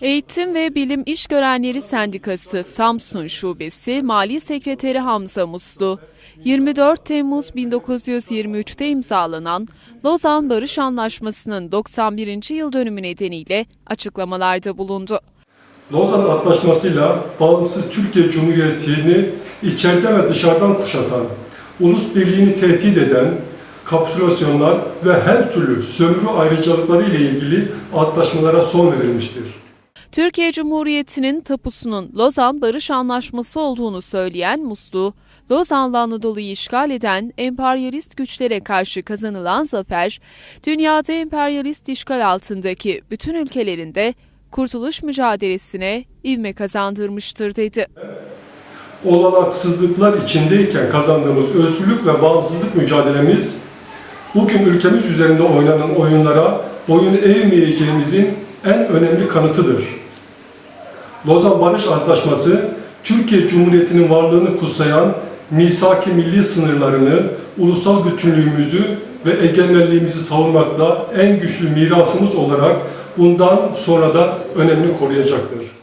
Eğitim ve Bilim İş Görenleri Sendikası Samsun Şubesi Mali Sekreteri Hamza Muslu, 24 Temmuz 1923'te imzalanan Lozan Barış Anlaşması'nın 91. yıl dönümü nedeniyle açıklamalarda bulundu. Lozan Antlaşması'yla bağımsız Türkiye Cumhuriyeti'ni içeriden ve dışarıdan kuşatan, ulus birliğini tehdit eden kapitülasyonlar ve her türlü sömürü ayrıcalıkları ile ilgili antlaşmalara son verilmiştir. Türkiye Cumhuriyeti'nin tapusunun Lozan Barış Anlaşması olduğunu söyleyen Muslu, Lozan'la Anadolu'yu işgal eden emperyalist güçlere karşı kazanılan zafer, dünyada emperyalist işgal altındaki bütün ülkelerinde kurtuluş mücadelesine ivme kazandırmıştır dedi. olanaksızlıklar içindeyken kazandığımız özgürlük ve bağımsızlık mücadelemiz bugün ülkemiz üzerinde oynanan oyunlara boyun eğmeyeceğimizin en önemli kanıtıdır. Lozan Barış Antlaşması Türkiye Cumhuriyeti'nin varlığını kutsayan misaki milli sınırlarını, ulusal bütünlüğümüzü ve egemenliğimizi savunmakta en güçlü mirasımız olarak bundan sonra da önemli koruyacaktır.